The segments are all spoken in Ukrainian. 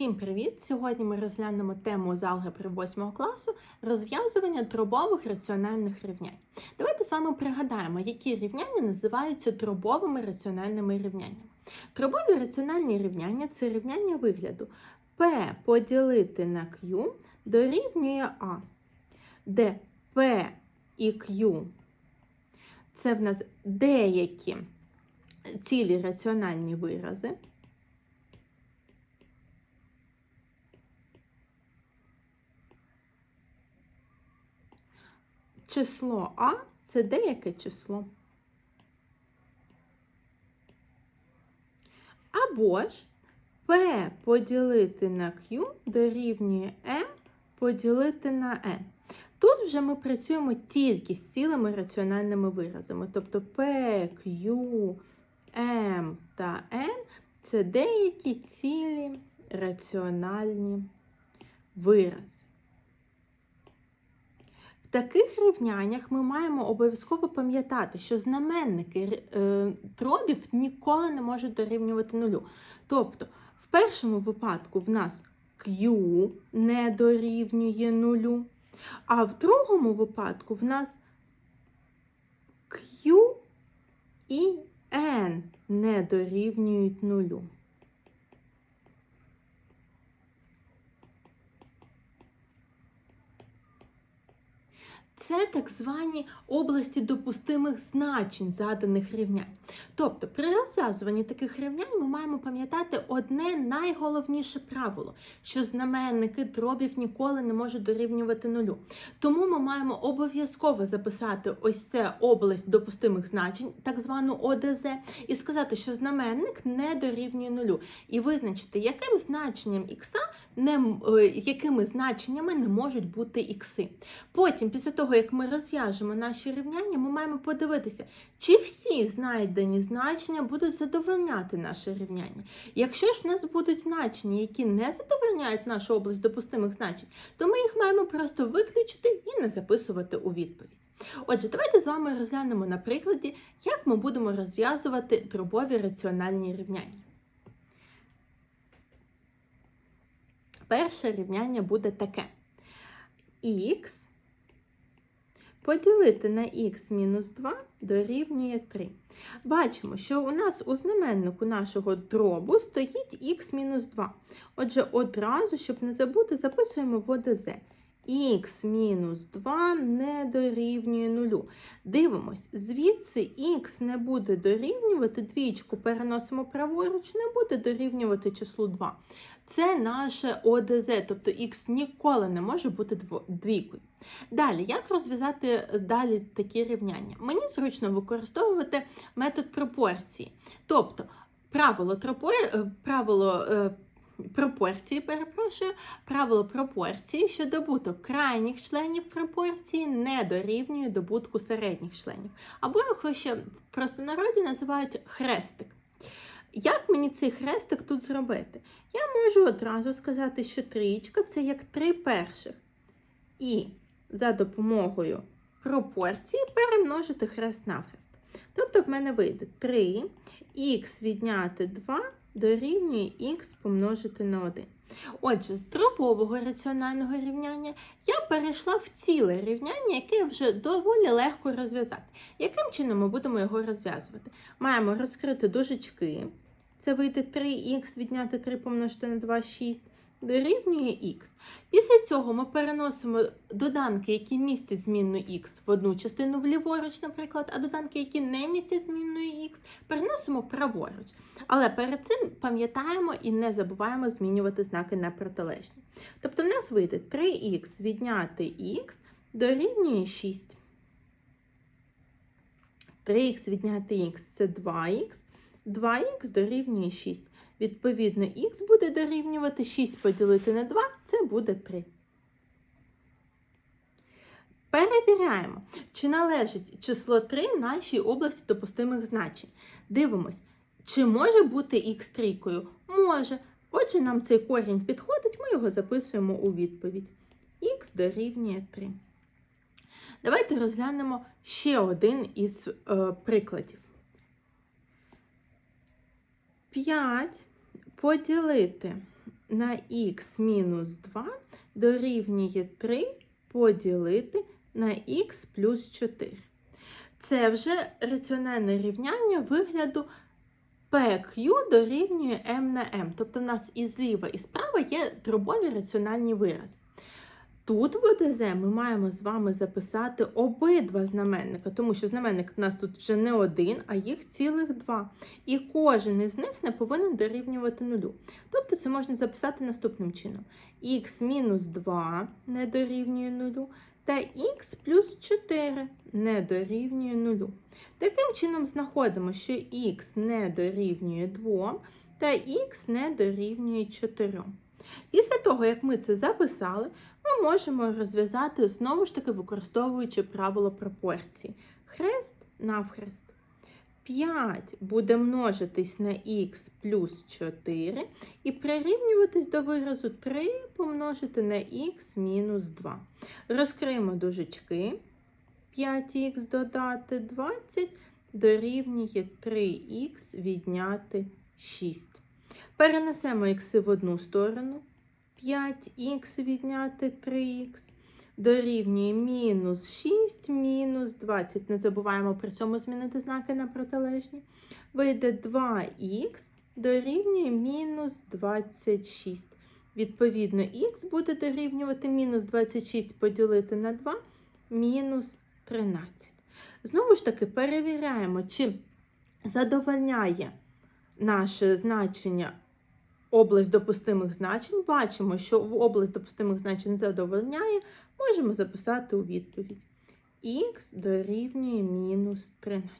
Всім привіт! Сьогодні ми розглянемо тему з алгебри 8 класу розв'язування дробових раціональних рівнянь. Давайте з вами пригадаємо, які рівняння називаються дробовими раціональними рівняннями. Дробові раціональні рівняння це рівняння вигляду P поділити на Q дорівнює А, де P і Q це в нас деякі цілі раціональні вирази. Число А це деяке число. Або ж P поділити на Q дорівнює M поділити на N. Тут вже ми працюємо тільки з цілими раціональними виразами. Тобто P, Q, M та N це деякі цілі раціональні вирази. Таких рівняннях ми маємо обов'язково пам'ятати, що знаменники е, дробів ніколи не можуть дорівнювати нулю. Тобто, в першому випадку в нас Q не дорівнює нулю, а в другому випадку в нас Q і N не дорівнюють нулю. Це так звані області допустимих значень заданих рівнянь. Тобто, при розв'язуванні таких рівнянь ми маємо пам'ятати одне найголовніше правило, що знаменники дробів ніколи не можуть дорівнювати нулю. Тому ми маємо обов'язково записати ось це область допустимих значень, так звану ОДЗ, і сказати, що знаменник не дорівнює нулю. І визначити, яким значенням ікса не, е, якими значеннями не можуть бути ікси. Потім, після того, як ми розв'яжемо наші рівняння, ми маємо подивитися, чи всі знайдені значення будуть задовольняти наше рівняння. Якщо ж в нас будуть значення, які не задовольняють нашу область допустимих значень, то ми їх маємо просто виключити і не записувати у відповідь. Отже, давайте з вами розглянемо на прикладі, як ми будемо розв'язувати дробові раціональні рівняння. Перше рівняння буде таке. Х поділити на х мінус 2 дорівнює 3. Бачимо, що у нас у знаменнику нашого дробу стоїть х мінус 2. Отже, одразу, щоб не забути, записуємо в ОДЗ. Х мінус 2 не дорівнює 0. Дивимось, звідси х не буде дорівнювати, двічку переносимо праворуч, не буде дорівнювати числу 2. Це наше ОДЗ, тобто х ніколи не може бути двійкою. Далі, як розв'язати далі такі рівняння? Мені зручно використовувати метод пропорції. Тобто, правило, тропор... правило е, пропорції, перепрошую, правило пропорції, що добуток крайніх членів пропорції не дорівнює добутку середніх членів. Або його ще в простонароді називають хрестик. Як мені цей хрестик тут зробити? Я можу одразу сказати, що трієчка це як три перших. І за допомогою пропорції перемножити хрест навхрест. Тобто в мене вийде 3 х відняти 2 дорівнює х помножити на 1. Отже, з дробового раціонального рівняння я перейшла в ціле рівняння, яке вже доволі легко розв'язати. Яким чином ми будемо його розв'язувати? Маємо розкрити дужечки. Це вийде 3х відняти 3 помножити на 2, 6, дорівнює х. Після цього ми переносимо доданки, які містять змінну х в одну частину вліворуч, наприклад, а доданки, які не містять змінної х, переносимо праворуч. Але перед цим пам'ятаємо і не забуваємо змінювати знаки на протилежні. Тобто в нас вийде 3х відняти х дорівнює 6. 3х відняти х це 2х. 2х дорівнює 6. Відповідно, х буде дорівнювати 6 поділити на 2, це буде 3. Перевіряємо, чи належить число 3 нашій області допустимих значень. Дивимось, чи може бути х трійкою? Може. Отже, нам цей корінь підходить, ми його записуємо у відповідь. Х дорівнює 3. Давайте розглянемо ще один із е, прикладів. 5 поділити на х мінус 2 дорівнює 3 поділити на х плюс 4. Це вже раціональне рівняння вигляду PQ дорівнює m на m. Тобто в нас і зліва, і справа є дробові раціональні вирази. Тут в ОДЗ ми маємо з вами записати обидва знаменника, тому що знаменник у нас тут вже не один, а їх цілих два. І кожен із них не повинен дорівнювати нулю. Тобто це можна записати наступним чином: х мінус 2 не дорівнює нулю, та х плюс 4 не дорівнює нулю. Таким чином знаходимо, що х не дорівнює 2 та х не дорівнює 4. Після того, як ми це записали, ми можемо розв'язати знову ж таки використовуючи правило пропорції. Хрест навхрест. 5 буде множитись на х плюс 4 і прирівнюватись до виразу 3 помножити на х мінус 2. Розкриємо дужечки. 5х додати 20 дорівнює 3х відняти 6. Перенесемо х в одну сторону. 5х відняти 3х дорівнює мінус 6, мінус 20. Не забуваємо при цьому змінити знаки на протилежні. Вийде 2х дорівнює мінус 26. Відповідно, х буде дорівнювати мінус 26 поділити на 2, мінус 13. Знову ж таки, перевіряємо, чи задовольняє наше значення область допустимих значень. Бачимо, що в область допустимих значень задовольняє, можемо записати у відповідь. Х дорівнює мінус 13.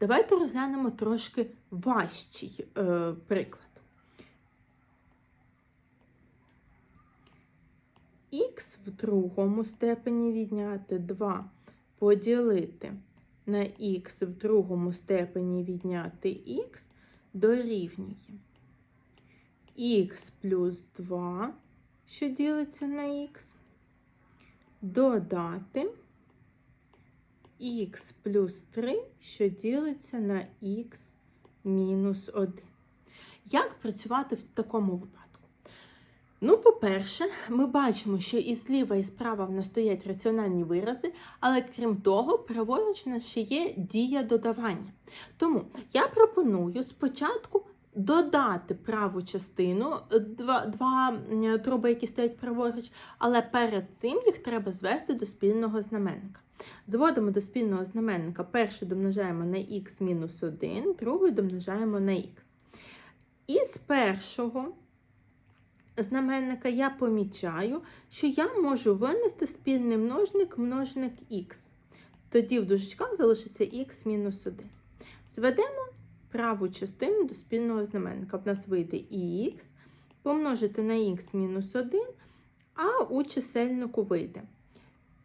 Давайте розглянемо трошки важчий е, приклад. Х в другому степені відняти 2 поділити на х в другому степені відняти х дорівнює х плюс 2, що ділиться на х, додати х плюс 3, що ділиться на х мінус 1. Як працювати в такому випадку? Ну, по-перше, ми бачимо, що і зліва, і справа в нас стоять раціональні вирази, але крім того, праворуч в нас ще є дія додавання. Тому я пропоную спочатку додати праву частину, два, два дроби, які стоять праворуч, але перед цим їх треба звести до спільного знаменника. Зводимо до спільного знаменника, перший домножаємо на х мінус 1, другий домножаємо на х. Із першого знаменника я помічаю, що я можу винести спільний множник множник х. Тоді в дужечках залишиться х мінус 1. Зведемо праву частину до спільного знаменника. В нас вийде х помножити на х мінус 1, а у чисельнику вийде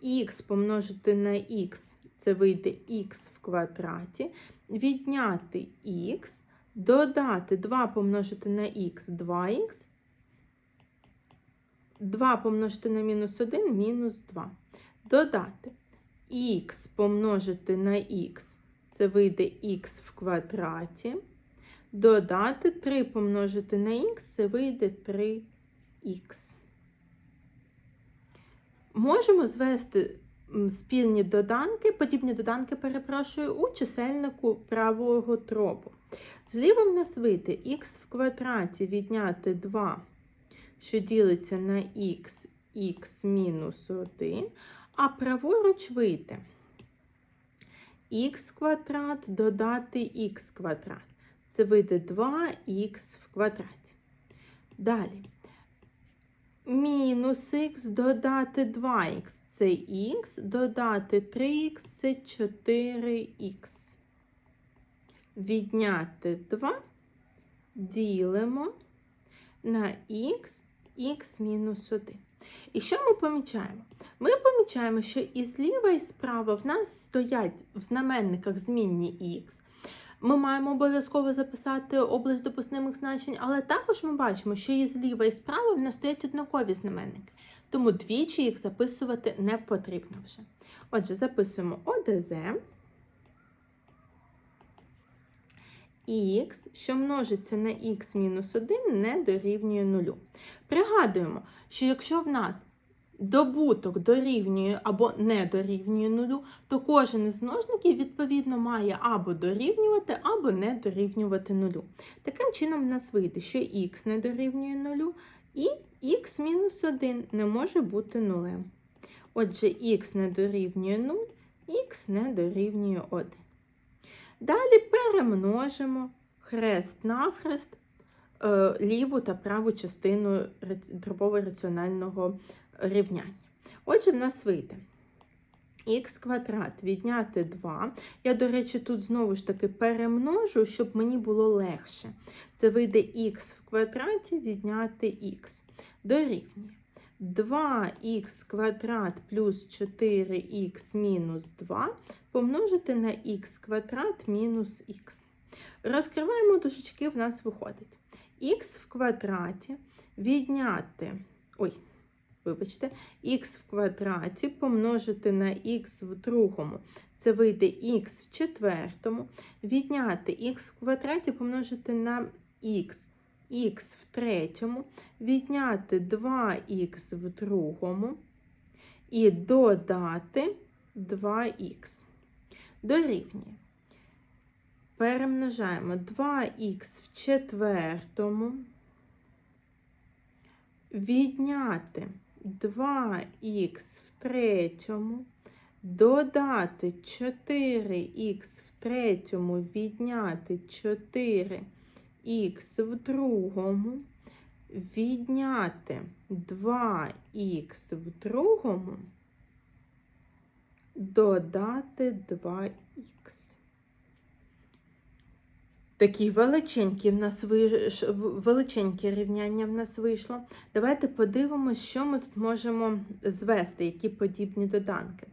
х помножити на х, це вийде х в квадраті, відняти х, додати 2 помножити на х 2х, 2 помножити на мінус 1 мінус 2. Додати х помножити на х, це вийде х в квадраті. Додати 3 помножити на х, це вийде 3х. Можемо звести спільні доданки, подібні доданки, перепрошую, у чисельнику правого дробу. Зліва в нас вийде х в квадраті відняти 2 що ділиться на х, х мінус 1, а праворуч вийде х квадрат додати х квадрат. Це вийде 2х в квадраті. Далі. Мінус х додати 2х це х, додати 3х це 4х. Відняти 2 ділимо на х х мінус 1. І що ми помічаємо? Ми помічаємо, що і зліва, і справа в нас стоять в знаменниках змінні х. Ми маємо обов'язково записати область допустимих значень, але також ми бачимо, що і зліва, і справа в нас стоять однакові знаменники. Тому двічі їх записувати не потрібно вже. Отже, записуємо ОДЗ. Х, що множиться на х мінус 1, не дорівнює 0. Пригадуємо, що якщо в нас добуток дорівнює або не дорівнює 0, то кожен із множників, відповідно, має або дорівнювати, або не дорівнювати 0. Таким чином, в нас вийде, що х не дорівнює 0, і х мінус 1 не може бути нулем. Отже, х не дорівнює 0, х не дорівнює 1. Далі перемножимо хрест-навхрест е, ліву та праву частину раці- дробово-раціонального рівняння. Отже, в нас вийде х квадрат відняти 2. Я, до речі, тут знову ж таки перемножу, щоб мені було легше. Це вийде х в квадраті відняти х. Дорівнює 2х квадрат плюс 4х мінус 2 помножити на х квадрат мінус х. Розкриваємо дужечки, в нас виходить х в квадраті відняти. Ой, вибачте, х в квадраті помножити на х в другому. Це вийде х в четвертому. Відняти х в квадраті помножити на х. Х в третьому, відняти 2х в другому і додати 2х. Дорівнює. Перемножаємо 2х в четвертому, відняти 2х в третьому, додати 4х в третьому, відняти 4х в другому, відняти 2х в другому, додати 2х. Такі величенькі в нас виш... величеньке рівняння в нас вийшло. Давайте подивимося, що ми тут можемо звести, які подібні доданки.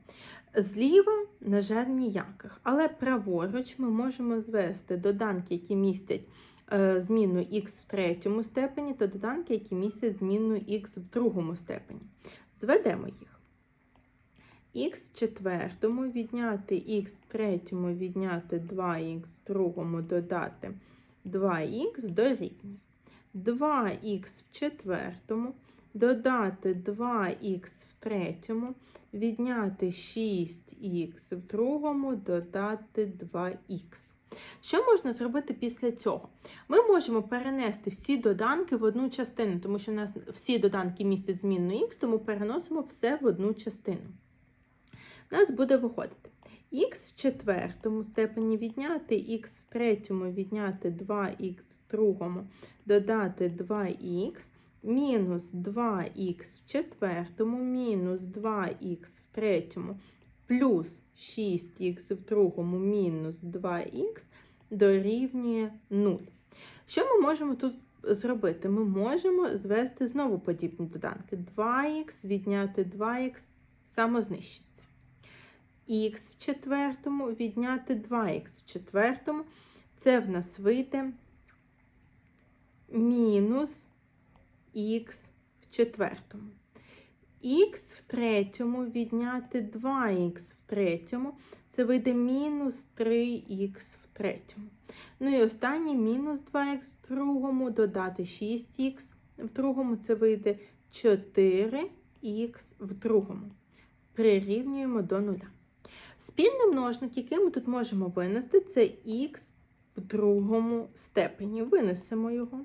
Зліва, на жаль, ніяких, але праворуч ми можемо звести доданки, які містять е, зміну х в третьому степені, та доданки, які містять зміну х в другому степені. Зведемо їх. х в четвертому відняти х в третьому відняти 2х в другому додати 2х дорівнює. 2х в четвертому додати 2х в третьому, відняти 6х в другому, додати 2х. Що можна зробити після цього? Ми можемо перенести всі доданки в одну частину, тому що у нас всі доданки містять змінну х, тому переносимо все в одну частину. У нас буде виходити х в четвертому степені відняти, х в третьому відняти 2х в другому, додати 2х, мінус 2х в четвертому, мінус 2х в третьому, плюс 6х в другому, мінус 2х дорівнює 0. Що ми можемо тут зробити? Ми можемо звести знову подібні доданки. 2х відняти 2х самознищиться. Х в четвертому відняти 2х в четвертому. Це в нас вийде мінус х в четвертому. Х в третьому відняти 2х в третьому. Це вийде мінус 3х в третьому. Ну і останнє мінус 2х в другому, додати 6х в другому, це вийде 4х в другому. Прирівнюємо до нуля. Спільний множник, який ми тут можемо винести, це х в другому степені. Винесемо його.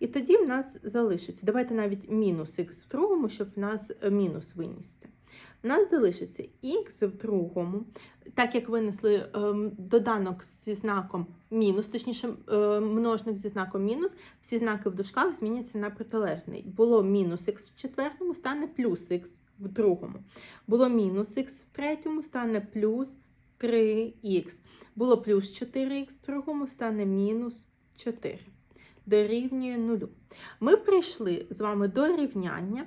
І тоді в нас залишиться. Давайте навіть мінус х в другому, щоб в нас е, мінус винісся. В нас залишиться х в другому, так як винесли ем, доданок зі знаком мінус, точніше, е, множник зі знаком мінус, всі знаки в дужках зміняться на протилежний. Було мінус х в четвертому, стане плюс х в другому. Було мінус х в третьому, стане плюс 3х. Було плюс 4х в другому, стане мінус 4. Дорівнює нулю. Ми прийшли з вами до рівняння,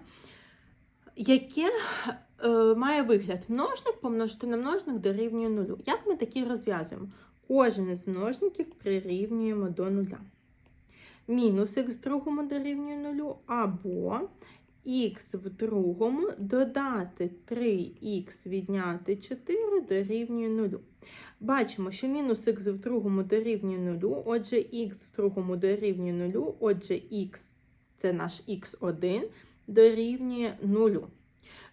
яке е, має вигляд множник помножити на множник дорівнює нулю. Як ми такі розв'язуємо? Кожен із множників прирівнюємо до нуля. Мінус х другому дорівнює нулю, або х в другому додати 3х відняти 4 дорівнює 0. Бачимо, що мінус х в другому дорівнює 0, отже х в другому дорівнює 0, отже х це наш х1 дорівнює 0.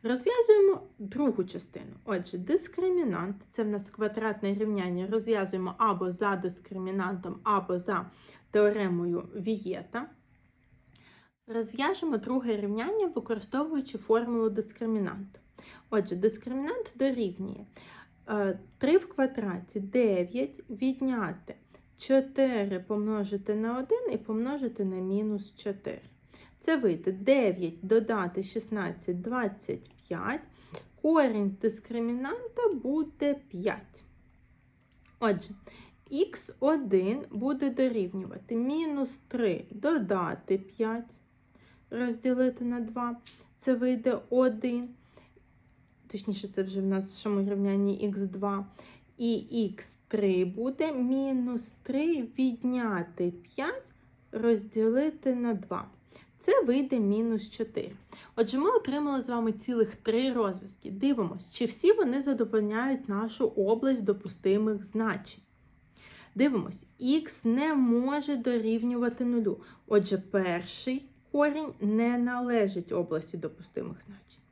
Розв'язуємо другу частину. Отже, дискримінант це в нас квадратне рівняння. Розв'язуємо або за дискримінантом, або за теоремою Вієта. Розв'яжемо друге рівняння, використовуючи формулу дискримінанту. Отже, дискримінант дорівнює е, 3 в квадраті 9 відняти 4 помножити на 1 і помножити на мінус 4. Це вийде 9 додати 16 25. Корінь з дискримінанта буде 5. Отже, х1 буде дорівнювати мінус 3 додати 5, розділити на 2. Це вийде 1. Точніше, це вже в нашому рівнянні х2. І х3 буде мінус 3 відняти 5, розділити на 2. Це вийде мінус 4. Отже, ми отримали з вами цілих три розв'язки. Дивимось, чи всі вони задовольняють нашу область допустимих значень. Дивимось, х не може дорівнювати нулю. Отже, перший корінь не належить області допустимих значень.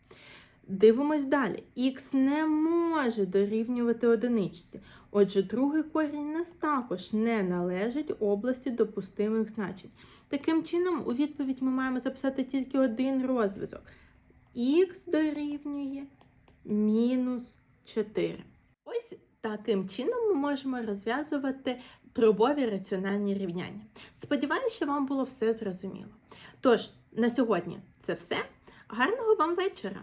Дивимось далі. Х не може дорівнювати одиничці. Отже, другий корінь нас також не належить області допустимих значень. Таким чином, у відповідь ми маємо записати тільки один розв'язок. Х дорівнює мінус 4. Ось таким чином ми можемо розв'язувати дробові раціональні рівняння. Сподіваюся, що вам було все зрозуміло. Тож, на сьогодні це все. Гарного вам вечора!